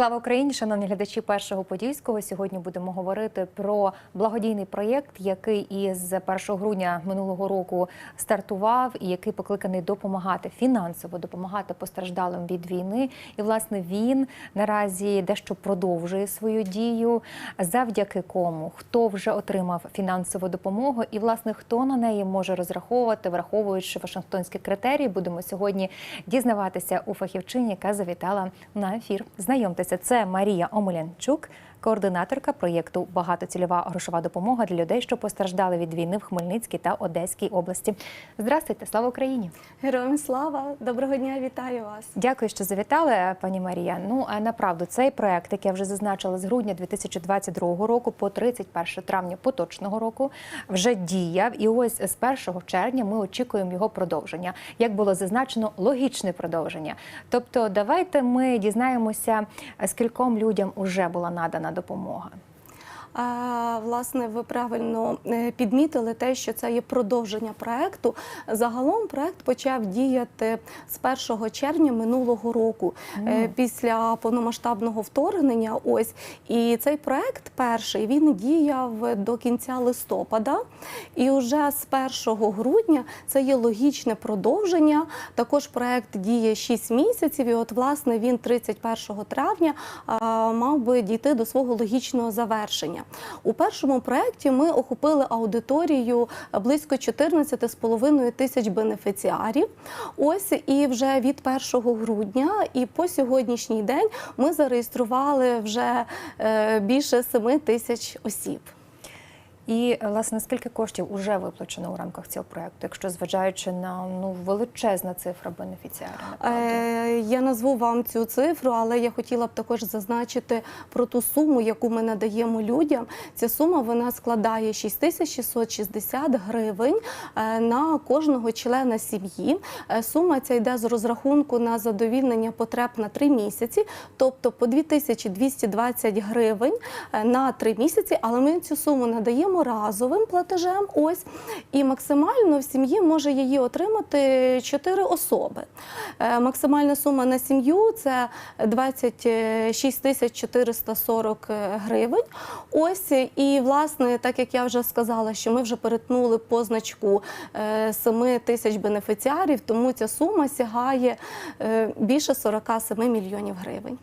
Слава Україні, шановні глядачі першого подільського. Сьогодні будемо говорити про благодійний проєкт, який із 1 грудня минулого року стартував, і який покликаний допомагати фінансово допомагати постраждалим від війни. І власне він наразі дещо продовжує свою дію, завдяки кому хто вже отримав фінансову допомогу, і власне хто на неї може розраховувати, враховуючи Вашингтонські критерії. Будемо сьогодні дізнаватися у фахівчині, яка завітала на ефір. Знайомтеся, це Марія Омелянчук, координаторка проєкту Багатоцільова грошова допомога для людей, що постраждали від війни в Хмельницькій та Одеській області. Здравствуйте, слава Україні! Героям слава! Доброго дня, вітаю вас. Дякую, що завітали, пані Марія. Ну а направду цей проект, як я вже зазначила, з грудня 2022 року по 31 травня поточного року вже діяв. І ось з 1 червня ми очікуємо його продовження. Як було зазначено, логічне продовження. Тобто, давайте ми дізнаємося, скільком людям уже була надана допомога. Власне, ви правильно е, підмітили те, що це є продовження проекту. Загалом проект почав діяти з 1 червня минулого року е, після повномасштабного вторгнення. Ось і цей проект перший він діяв до кінця листопада, і вже з 1 грудня це є логічне продовження. Також проект діє 6 місяців. І от власне він 31 травня мав би дійти до свого логічного завершення. У першому проєкті ми охопили аудиторію близько 14,5 тисяч бенефіціарів. Ось і вже від 1 грудня і по сьогоднішній день ми зареєстрували вже е, більше 7 тисяч осіб. І власне скільки коштів вже виплачено у рамках цього проекту, якщо зважаючи на ну величезна цифра бенефіціарів? Е, Я назву вам цю цифру, але я хотіла б також зазначити про ту суму, яку ми надаємо людям. Ця сума вона складає 6660 гривень е, на кожного члена сім'ї. Е, Сума ця йде з розрахунку на задовільнення потреб на 3 місяці, тобто по 2220 гривень е, на 3 місяці. Але ми цю суму надаємо разовим платежем. Ось і максимально в сім'ї може її отримати 4 особи. Е, Максимальна сума на сім'ю це 26 тисяч 440 гривень. Ось і власне, так як я вже сказала, що ми вже перетнули позначку е, 7 тисяч бенефіціарів, тому ця сума сягає е, більше 47 мільйонів гривень.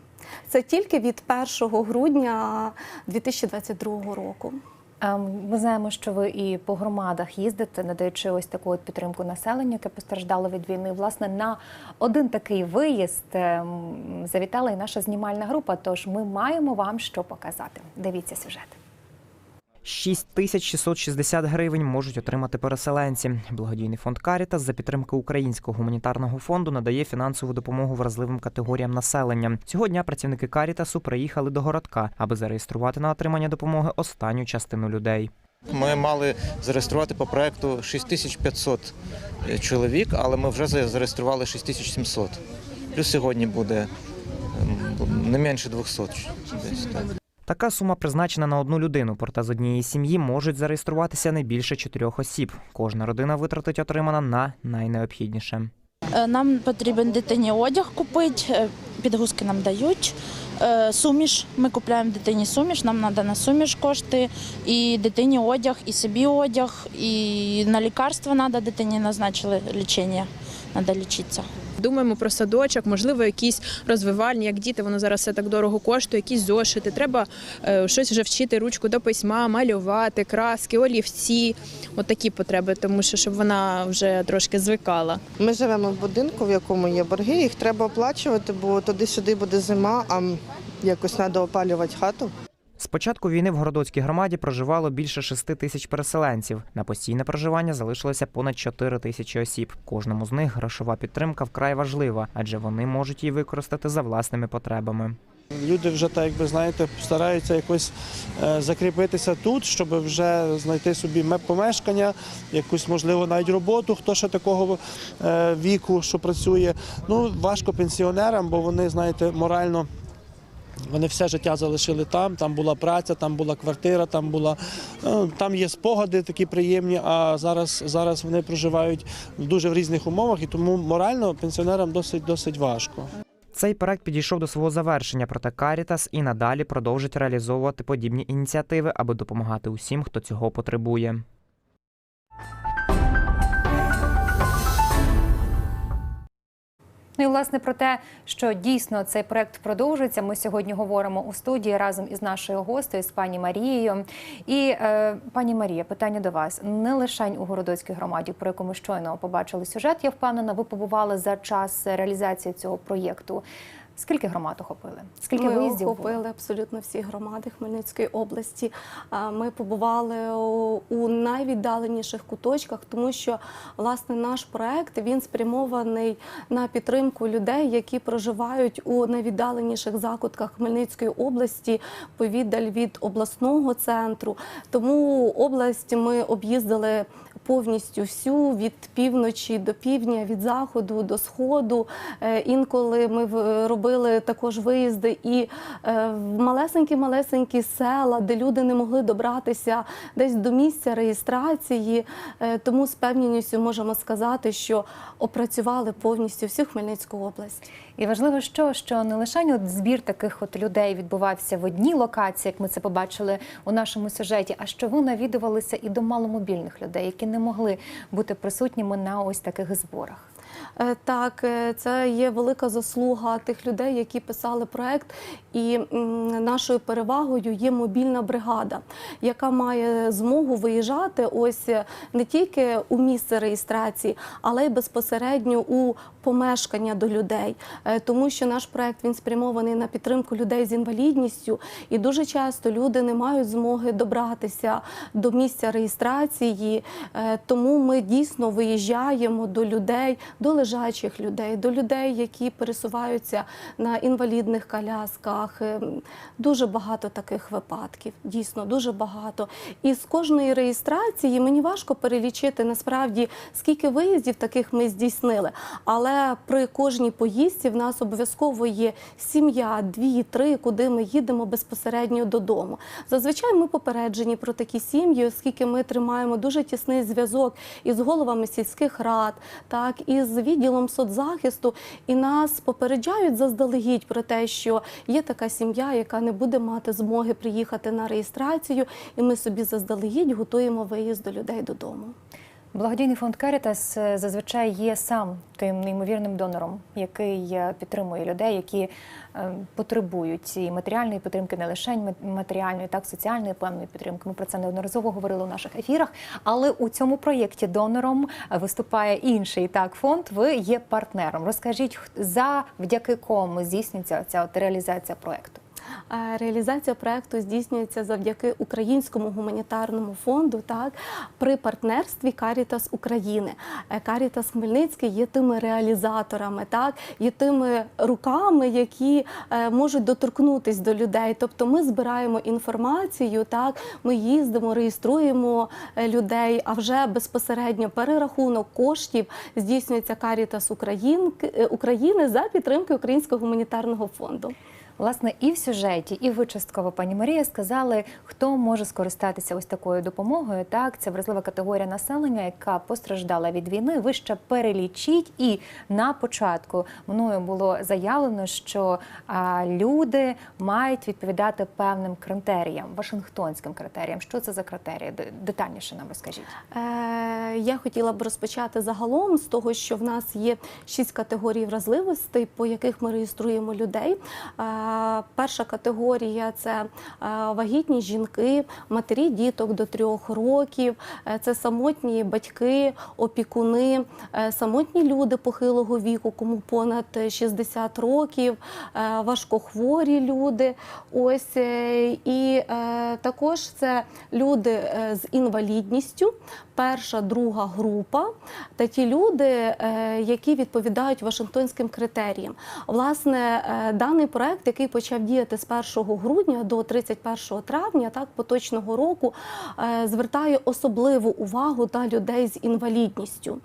Це тільки від 1 грудня 2022 року. Ем, Ми знаємо, що ви і по громадах їздите, надаючи ось таку от підтримку населенню, яке постраждало від війни. Власне, на один такий виїзд ем, завітала і наша знімальна група. Тож ми маємо вам що показати. Дивіться сюжет. 6660 гривень можуть отримати переселенці. Благодійний фонд Карітас за підтримки Українського гуманітарного фонду надає фінансову допомогу вразливим категоріям населення. Цього дня працівники Карітасу приїхали до городка, аби зареєструвати на отримання допомоги останню частину людей. Ми мали зареєструвати по проекту 6500 чоловік, але ми вже зареєстрували 6700. Плюс сьогодні буде ем, не менше 200. Десь, так. Така сума призначена на одну людину, проте з однієї сім'ї можуть зареєструватися не більше чотирьох осіб. Кожна родина витратить отримана на найнеобхідніше. Е, Нам потрібен дитині одяг купити, е, підгузки нам дають. е, Суміш. Ми купуємо дитині суміш, нам треба на суміш кошти, і дитині одяг, і собі одяг, і на лікарства треба дитині назначили лічення, треба лічитися. Думаємо про садочок, можливо, якісь розвивальні, як діти, воно зараз все так дорого коштує, якісь зошити. Треба е, щось вже вчити ручку до письма, малювати, краски, олівці. От такі потреби, тому що щоб вона вже трошки звикала. Ми живемо в будинку, в якому є борги, їх треба оплачувати, бо туди-сюди буде зима, а якось треба опалювати хату. З початку війни в Городоцькій громаді проживало більше 6 тисяч переселенців. На постійне проживання залишилося понад 4 тисячі осіб. Кожному з них грошова підтримка вкрай важлива, адже вони можуть її використати за власними потребами. Люди вже так, якби знаєте, стараються якось е, закріпитися тут, щоб вже знайти собі ме- помешкання, якусь можливо навіть роботу, хто ще такого е, віку, що працює. Ну важко пенсіонерам, бо вони, знаєте, морально. Вони все життя залишили там, там була праця, там була квартира, там була ну, там є спогади такі приємні. А зараз, зараз вони проживають дуже в різних умовах, і тому морально пенсіонерам досить досить важко. Цей проект підійшов до свого завершення, проте Карітас і надалі продовжить реалізовувати подібні ініціативи, аби допомагати усім, хто цього потребує. Ну і власне про те, що дійсно цей проект продовжується. Ми сьогодні говоримо у студії разом із нашою гостею, з пані Марією. І е, пані Марія, питання до вас не лише у городоцькій громаді, про яку ми щойно побачили сюжет. Я впевнена, ви побували за час реалізації цього проєкту. Скільки громад охопили? Скільки ми виїздів було? абсолютно всі громади Хмельницької області. Ми побували у- у найвіддаленіших куточках, тому що власне наш проект він спрямований на підтримку людей, які проживають у найвіддаленіших закутках Хмельницької області, повіддаль від обласного центру. Тому область ми об'їздили. Повністю всю від півночі до півдня, від заходу до сходу. Е, Інколи ми робили також виїзди і е, в малесенькі-малесенькі села, де люди не могли добратися десь до місця реєстрації. Е, Тому з певністю можемо сказати, що опрацювали повністю всю Хмельницьку область. І важливо, що, що не лише от збір таких от людей відбувався в одній локації, як ми це побачили у нашому сюжеті, а що ви навідувалися і до маломобільних людей, які не могли бути присутніми на ось таких зборах. Е, Так, е, це є велика заслуга тих людей, які писали проект. І нашою перевагою є мобільна бригада, яка має змогу виїжджати ось е, не тільки у місце реєстрації, але й безпосередньо у помешкання до людей. Тому що наш проект він спрямований на підтримку людей з інвалідністю, і дуже часто люди не мають змоги добратися до місця реєстрації. Тому ми дійсно виїжджаємо до людей, до лежачих людей, до людей, які пересуваються на інвалідних колясках. Е, Дуже багато таких випадків, дійсно дуже багато. І з кожної реєстрації мені важко перелічити насправді скільки виїздів таких ми здійснили. Але при кожній поїздці в нас обов'язково є сім'я, дві, три, куди ми їдемо безпосередньо додому. Зазвичай ми попереджені про такі сім'ї, оскільки ми тримаємо дуже тісний зв'язок із головами сільських рад, так із відділом соцзахисту, і нас попереджають заздалегідь про те, що є така сім'я, яка не буде мати змоги приїхати на реєстрацію, і ми собі заздалегідь готуємо виїзд до людей додому. Благодійний фонд Карітас е, зазвичай є сам тим неймовірним донором, який е, підтримує людей, які е, потребують цієї матеріальної підтримки, не лише ма- матеріальної, так соціальної певної підтримки. Ми про це неодноразово говорили у наших ефірах. Але у цьому проєкті донором виступає інший так фонд. Ви є партнером. Розкажіть завдяки кому здійснюється ця от реалізація проєкту. Реалізація проекту здійснюється завдяки Українському гуманітарному фонду, так при партнерстві Карітас України. Карітас Хмельницький є тими реалізаторами, так є тими руками, які е, можуть доторкнутись до людей. Тобто ми збираємо інформацію, так ми їздимо, реєструємо е, людей. А вже безпосередньо перерахунок коштів здійснюється Карітас е, України за підтримки Українського гуманітарного фонду. Власне, і в сюжеті, і ви частково, пані Марія, сказали, хто може скористатися ось такою допомогою. Так, це вразлива категорія населення, яка постраждала від війни. Ви ще перелічіть. І на початку мною було заявлено, що а, люди мають відповідати певним критеріям, вашингтонським критеріям. Що це за критерії? Детальніше нам розкажіть. Е, Я хотіла б розпочати загалом з того, що в нас є шість категорій вразливостей, по яких ми реєструємо людей. Е, Перша категорія це е, вагітні жінки, матері діток до трьох років, е, це самотні батьки, опікуни, е, самотні люди похилого віку, кому понад 60 років, важкохворі люди. Ось і також це люди з інвалідністю, перша, друга група та ті люди, які відповідають Вашингтонським критеріям. Власне, даний проект, який почав діяти з 1 грудня до 31 травня, так поточного року, е, звертає особливу увагу на людей з інвалідністю.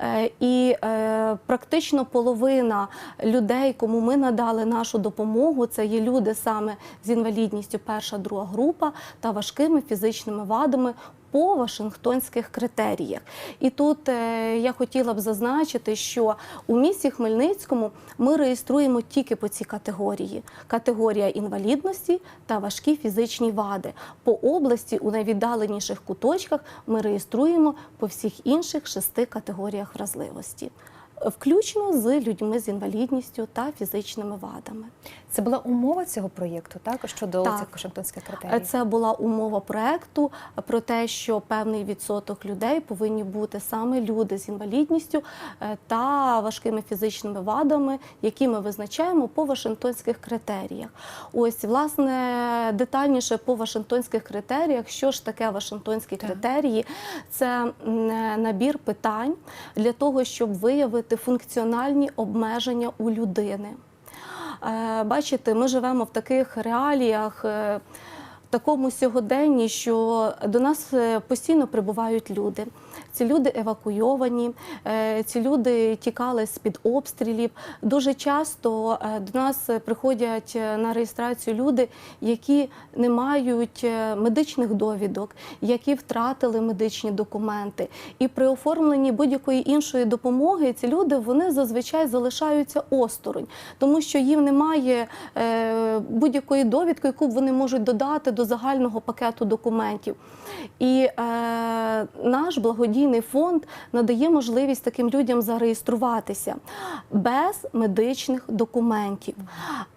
Е, І е, практично половина людей, кому ми надали нашу допомогу, це є люди саме з інвалідністю перша, друга група та важкими фізичними вадами по Вашингтонських критеріях. І тут е, я хотіла б зазначити, що у місті Хмельницькому ми реєструємо тільки по цій категорії: категорія інвалідності та важкі фізичні вади. По області у найвіддаленіших куточках ми реєструємо по всіх інших шести категоріях вразливості. Включно з людьми з інвалідністю та фізичними вадами. Це була умова цього проєкту, так щодо Так. цих Вашингтонських критеріїв. Це була умова проекту про те, що певний відсоток людей повинні бути саме люди з інвалідністю е, та важкими фізичними вадами, які ми визначаємо по Вашингтонських критеріях. Ось, власне, детальніше по Вашингтонських критеріях, що ж таке Вашингтонські Так. критерії? Це е, набір питань для того, щоб виявити функціональні обмеження у людини. Е, Бачите, ми живемо в таких реаліях. е, в Такому сьогоденні, що до нас е, постійно прибувають люди. Ці люди евакуйовані, е, ці люди тікали з-під обстрілів. Дуже часто е, до нас приходять е, на реєстрацію люди, які не мають медичних довідок, які втратили медичні документи. І при оформленні будь-якої іншої допомоги ці люди вони зазвичай залишаються осторонь, тому що їм немає будь-якої довідки, яку вони можуть додати до загального пакету документів. І е, наш благодійний фонд надає можливість таким людям зареєструватися без медичних документів.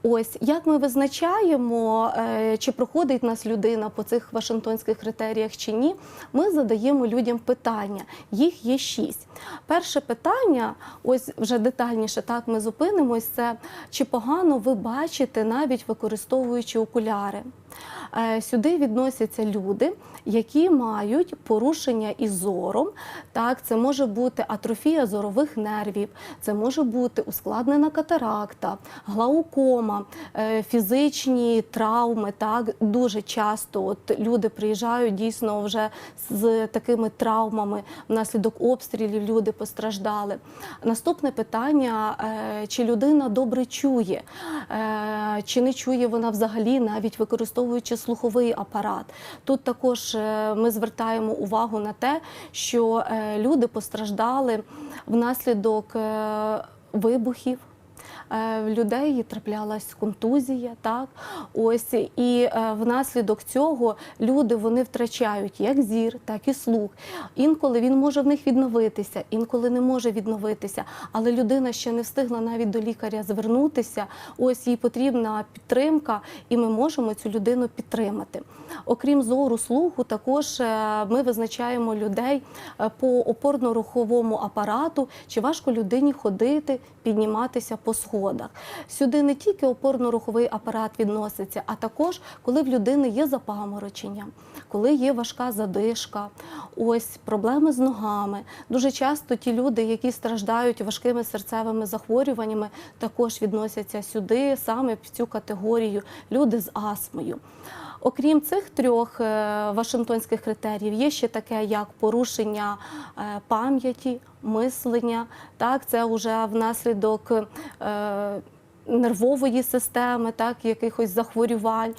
Ось як ми визначаємо, е, чи проходить нас людина по цих Вашингтонських критеріях чи ні, ми задаємо людям питання. Їх є шість. Перше питання, ось вже детальніше так ми зупинимось, це чи погано ви бачите, навіть використовуючи окуляри. Е, Сюди відносяться люди, які мають порушення із зором. Так, це може бути атрофія зорових нервів, це може бути ускладнена катаракта, глаукома, е, фізичні травми. Так, дуже часто от люди приїжджають дійсно вже з такими травмами. Внаслідок обстрілів люди постраждали. Наступне питання: е, чи людина добре чує, чи не чує вона взагалі, навіть використовуючи слуховий апарат. Тут також е, ми звертаємо увагу на те, що е, люди постраждали внаслідок е, вибухів. Е, В людей траплялась контузія, так ось і е, внаслідок цього люди вони втрачають як зір, так і слух. Інколи він може в них відновитися, інколи не може відновитися. Але людина ще не встигла навіть до лікаря звернутися. Ось їй потрібна підтримка, і ми можемо цю людину підтримати. Окрім зору, слуху, також е, ми визначаємо людей по опорно-руховому апарату, чи важко людині ходити, підніматися по сходах. Сюди не тільки опорно-руховий апарат відноситься, а також коли в людини є запаморочення, коли є важка задишка, ось проблеми з ногами. Дуже часто ті люди, які страждають важкими серцевими захворюваннями, також відносяться сюди, саме в цю категорію люди з астмою. Окрім цих трьох е, Вашингтонських критеріїв, є ще таке, як порушення е, пам'яті, мислення. Так, це вже внаслідок е, нервової системи, так, якихось захворювань,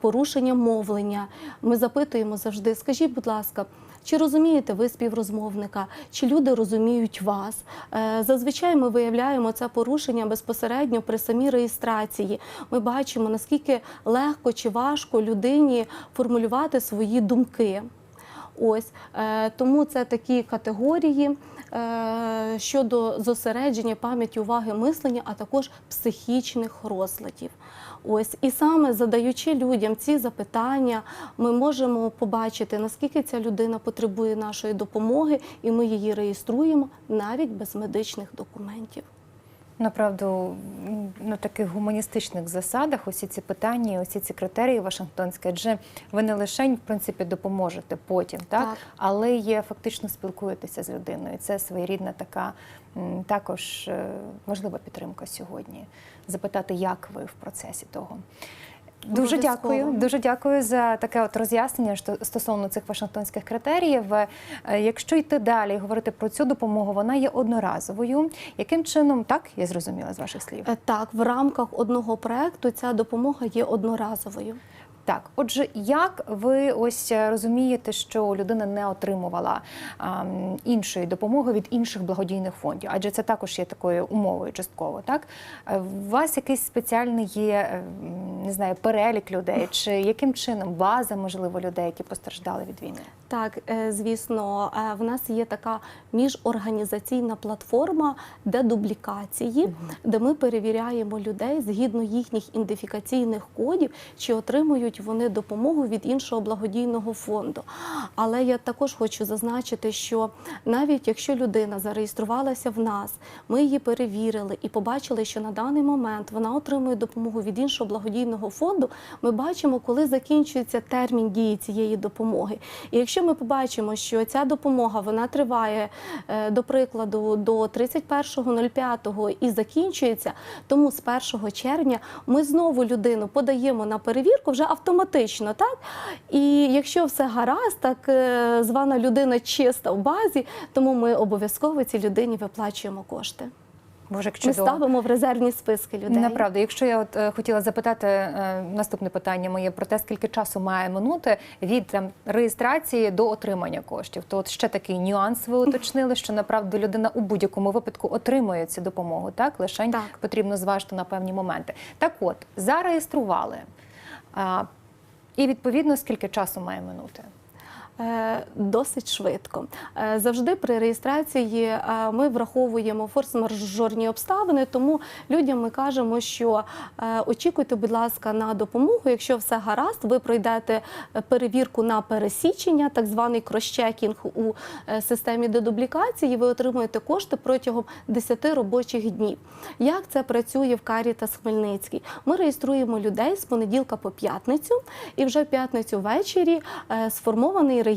порушення мовлення. Ми запитуємо завжди: скажіть, будь ласка. Чи розумієте ви співрозмовника, чи люди розуміють вас? Е, Зазвичай ми виявляємо це порушення безпосередньо при самій реєстрації. Ми бачимо, наскільки легко чи важко людині формулювати свої думки. Ось е, тому це такі категорії е, щодо зосередження пам'яті, уваги, мислення, а також психічних розладів. Ось і саме задаючи людям ці запитання, ми можемо побачити, наскільки ця людина потребує нашої допомоги, і ми її реєструємо навіть без медичних документів. Направду на таких гуманістичних засадах усі ці питання, усі ці критерії Вашингтонські, адже ви не лише в принципі допоможете потім, так, Так. але є фактично спілкуєтеся з людиною. Це своєрідна така також е, важлива підтримка сьогодні. Запитати, як ви в процесі того. Дуже дякую. Дуже дякую за таке от роз'яснення стосовно цих Вашингтонських критеріїв. Е, Якщо йти далі і говорити про цю допомогу, вона є одноразовою. Яким чином так я зрозуміла з ваших слів? Е, Так, в рамках одного проекту ця допомога є одноразовою. Так, отже, як ви ось е, розумієте, що людина не отримувала ам, іншої допомоги від інших благодійних фондів? Адже це також є такою умовою частково. Так Е, у вас якийсь спеціальний є е, не знаю, перелік людей, чи яким чином база можливо людей, які постраждали від війни? Так, е, звісно, е, в нас є така міжорганізаційна платформа дедублікації, де ми перевіряємо людей згідно їхніх ідентифікаційних кодів, чи отримують вони допомогу від іншого благодійного фонду. Але я також хочу зазначити, що навіть якщо людина зареєструвалася в нас, ми її перевірили і побачили, що на даний момент вона отримує допомогу від іншого благодійного фонду. Ми бачимо, коли закінчується термін дії цієї допомоги. І якщо ми побачимо, що ця допомога вона триває, е, до прикладу, до 31.05 і закінчується, тому з 1 червня ми знову людину подаємо на перевірку вже автоматично, так? І якщо все гаразд, так е, звана людина чиста в базі, тому ми обов'язково цій людині виплачуємо кошти. Боже, як Ми ставимо в резервні списки людей. Направду, якщо я от е, хотіла запитати е, наступне питання моє про те, скільки часу має минути від там реєстрації до отримання коштів, то от ще такий нюанс ви уточнили, що направду людина у будь-якому випадку отримує цю допомогу, так лишень Так. потрібно зважити на певні моменти. Так, от зареєстрували. А, і відповідно скільки часу має минути? Е, Досить швидко. Е, Завжди при реєстрації е, ми враховуємо форс-мажорні обставини, тому людям ми кажемо, що очікуйте, будь ласка, на допомогу. Якщо все гаразд, ви пройдете перевірку на пересічення, так званий крос-чекінг у системі дедублікації. Ви отримуєте кошти протягом 10 робочих днів. Як це працює в Карітас Хмельницький? Ми реєструємо людей з понеділка по п'ятницю, і вже в п'ятницю ввечері сформований реєстр.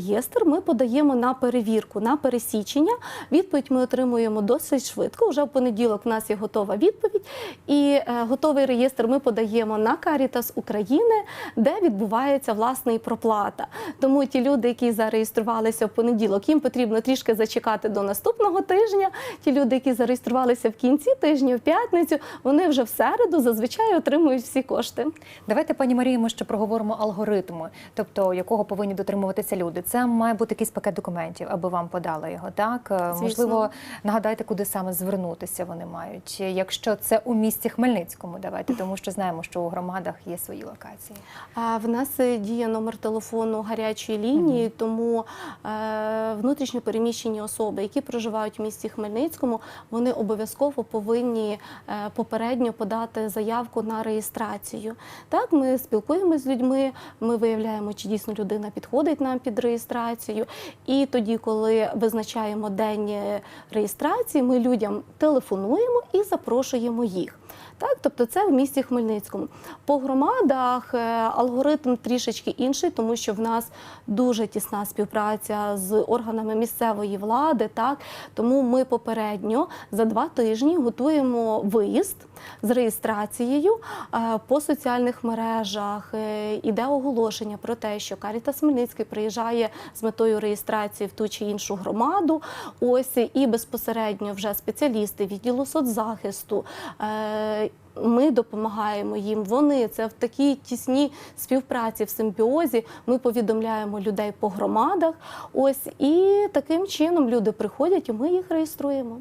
Ми подаємо на перевірку, на пересічення. Відповідь ми отримуємо досить швидко. Вже в понеділок в нас є готова відповідь, і е, готовий реєстр ми подаємо на Карітас України, де відбувається власне і проплата. Тому ті люди, які зареєструвалися в понеділок, їм потрібно трішки зачекати до наступного тижня. Ті люди, які зареєструвалися в кінці тижня, в п'ятницю, вони вже в середу зазвичай отримують всі кошти. Давайте, пані Марії, ми ще проговоримо алгоритми, тобто якого повинні дотримуватися люди. Це має бути якийсь пакет документів, аби вам подали його. Так Е, Звісно. можливо, нагадайте, куди саме звернутися вони мають. Якщо це у місті Хмельницькому, давайте, тому що знаємо, що у громадах є свої локації. А В нас е, діє номер телефону гарячої лінії, тому е, внутрішньо переміщені особи, які проживають в місті Хмельницькому, вони обов'язково повинні е, попередньо подати заявку на реєстрацію. Так, ми спілкуємося з людьми, ми виявляємо, чи дійсно людина підходить нам під реєстрацію. І тоді, коли визначаємо день е, реєстрації, ми людям телефонуємо і запрошуємо їх. Так, тобто це в місті Хмельницькому. По громадах е, алгоритм трішечки інший, тому що в нас дуже тісна співпраця з органами місцевої влади. Так, тому ми попередньо за два тижні готуємо виїзд з реєстрацією е, по соціальних мережах. е, Іде оголошення про те, що Карітас Хмельницький приїжджає з метою реєстрації в ту чи іншу громаду. Ось і безпосередньо вже спеціалісти відділу соцзахисту. е, ми допомагаємо їм. Вони це в такій тісній співпраці в симбіозі. Ми повідомляємо людей по громадах. Ось і таким чином люди приходять, і ми їх реєструємо.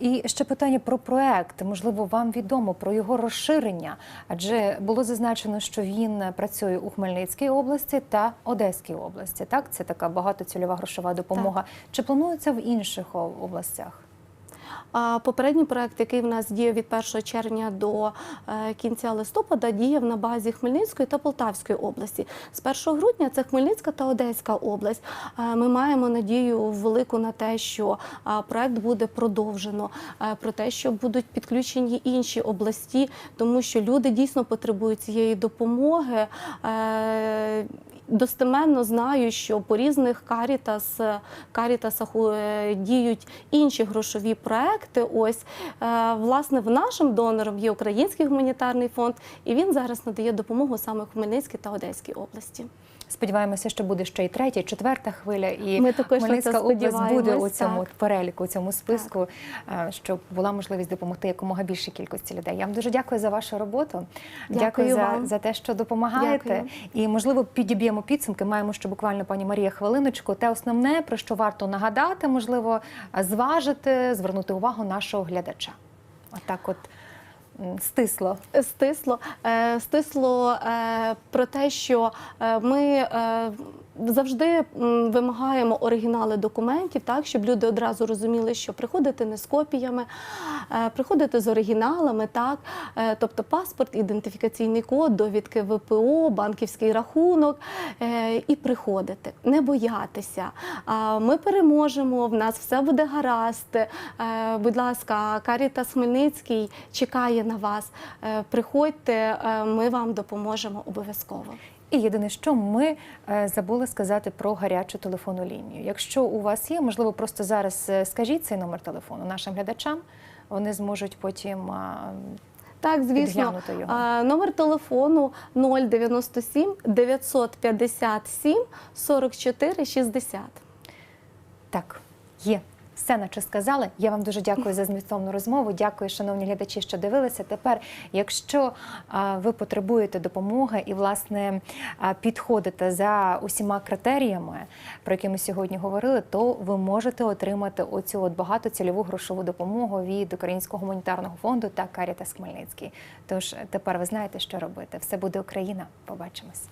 І ще питання про проект. Можливо, вам відомо про його розширення, адже було зазначено, що він працює у Хмельницькій області та Одеській області. Так, це така багатоцільова грошова допомога. Чи планується в інших областях? Попередній проект, який в нас діяв від 1 червня до е, кінця листопада, діяв на базі Хмельницької та Полтавської області. З 1 грудня це Хмельницька та Одеська область. Е, Ми маємо надію велику на те, що проект буде продовжено, е, про те, що будуть підключені інші області, тому що люди дійсно потребують цієї допомоги. Е, Достеменно знаю, що по різних карітас, карітасах е, діють інші грошові проекти. Ось е, власне в нашим донором є Український гуманітарний фонд, і він зараз надає допомогу саме Хмельницькій та Одеській області. Сподіваємося, що буде ще і третя, і четверта хвиля, і Ми також Хмельницька область буде у цьому так. переліку, у цьому списку, е, щоб була можливість допомогти якомога більшій кількості людей. Я вам дуже дякую за вашу роботу. Дякую за, вам. за те, що допомагаєте. Дякую. І можливо підіб'ємо підсумки. Маємо ще буквально пані Марія хвилиночку. Те основне про що варто нагадати, можливо, зважити, звернути увагу нашого глядача. Отак, от м, стисло. Стисло, Е, стисло е, про те, що е, ми е, завжди вимагаємо оригінали документів, так щоб люди одразу розуміли, що приходити не з копіями, е, приходити з оригіналами, так, Е, тобто паспорт, ідентифікаційний код, довідки ВПО, банківський рахунок, е, і приходити, не боятися. А Ми переможемо, в нас все буде гаразд. Будь ласка, Карітас Хмельницький чекає на вас. Приходьте, ми вам допоможемо обов'язково. І єдине, що ми е, забули сказати про гарячу телефонну лінію. Якщо у вас є, можливо, просто зараз е, скажіть цей номер телефону нашим глядачам. Вони зможуть потім а, Так, звісно. Е, номер телефону 097 957 44 60. Так, є. Все, наче сказали. Я вам дуже дякую за змістовну розмову. Дякую, шановні глядачі, що дивилися. Тепер, якщо ви потребуєте допомоги і, власне, підходите за усіма критеріями, про які ми сьогодні говорили, то ви можете отримати оцю от багатоцільову грошову допомогу від Українського гуманітарного фонду та Карітас Хмельницький. Тож тепер ви знаєте, що робити. Все буде Україна. Побачимось.